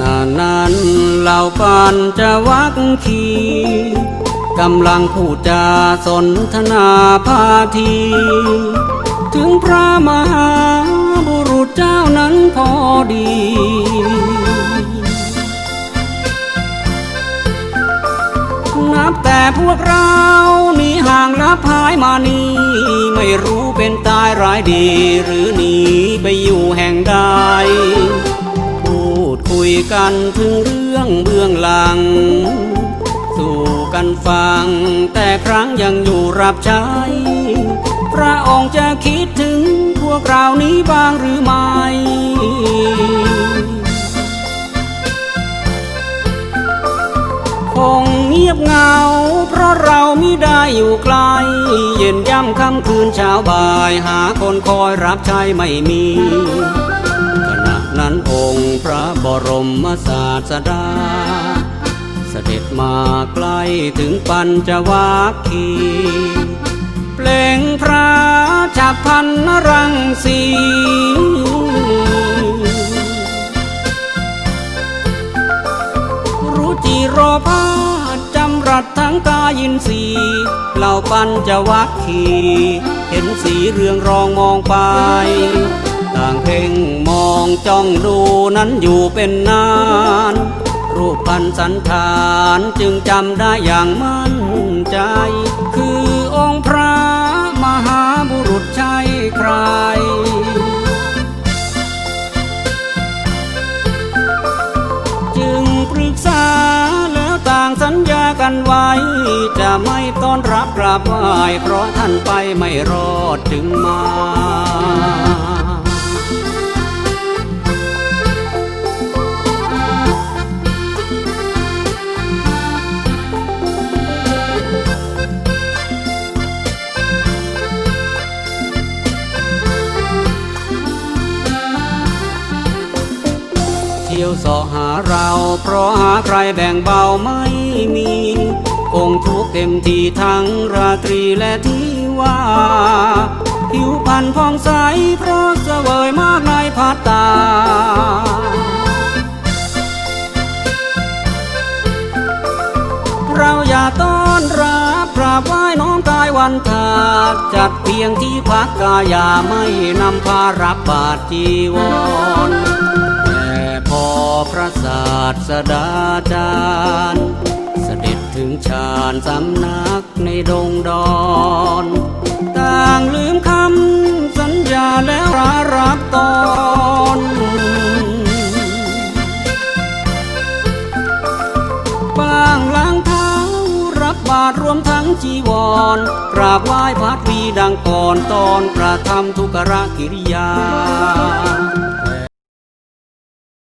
ณะนั้นเหล่าปัญจวัคคีกำลังพูดจาสนทนาพาที ถึงพระมหาบุรุษเจ้านั้นพอดีนับแต่พวกเรานี่ห่างลับหายมานี่ ไม่รู้เป็นตายร้ายดีหรือหนีไปอยู่แห่งใด ยกันถึงเรื่องเบื้องหลัง สู่กันฟัง แต่ครั้งยังอยู่รับใช้ พระองค์จะคิดถึงพวกเรานี้บ้างหรือไม่คงเงียบเงา เพราะเราไมิได้อยู่ไกล เย็นย่ำค่ำคืนเช้าบ่าย หาคนคอยรับใช้ไม่มี พระบรมศาสดา เสด็จมาใกล้ถึงปัญจวัคคีเปล่งพระฉับพันรังสีรู้จิโรภาจำรัดทั้งกายินสีเหล่าปัญจวัคคีเห็นสีเรืองรองมองไป ต่างเพ่งมองจ้องดูนั้นอยู่เป็นนาน รูปพันสันฐานจึงจำได้อย่างมั่นใจ คือองค์พระมหาบุรุษใช่ใครจึงปรึกษาแล้วต่างสัญญากันไว้ จะไม่ต้อนรับกราบไหว้เพราะท่านไปไม่รอดจึงมา ยวสาะหาเรา เพราะหาใครแบ่งเบาไม่มีคงทุกเต็มที่ทั้งราตรีและที่ว่าผิวพรรณผ่องใสเพราะเสวยมากในพัตตาเราอย่าต้อนรับกราบไหว้น้องกายวันทาจัดเพียงที่พักกายอย่าไม่นำพารับบาทจีวร พอพระศาสดาจารย์เสด็จถึงชานสำนักในดงดอนต่างลืมคำสัญญาแล้วรารับตอนบางล้างเท้ารับบาตรรวมทั้งจีวรกราบไหว้พัดวีดังก่อนตอนกระทำทุกรกิริยา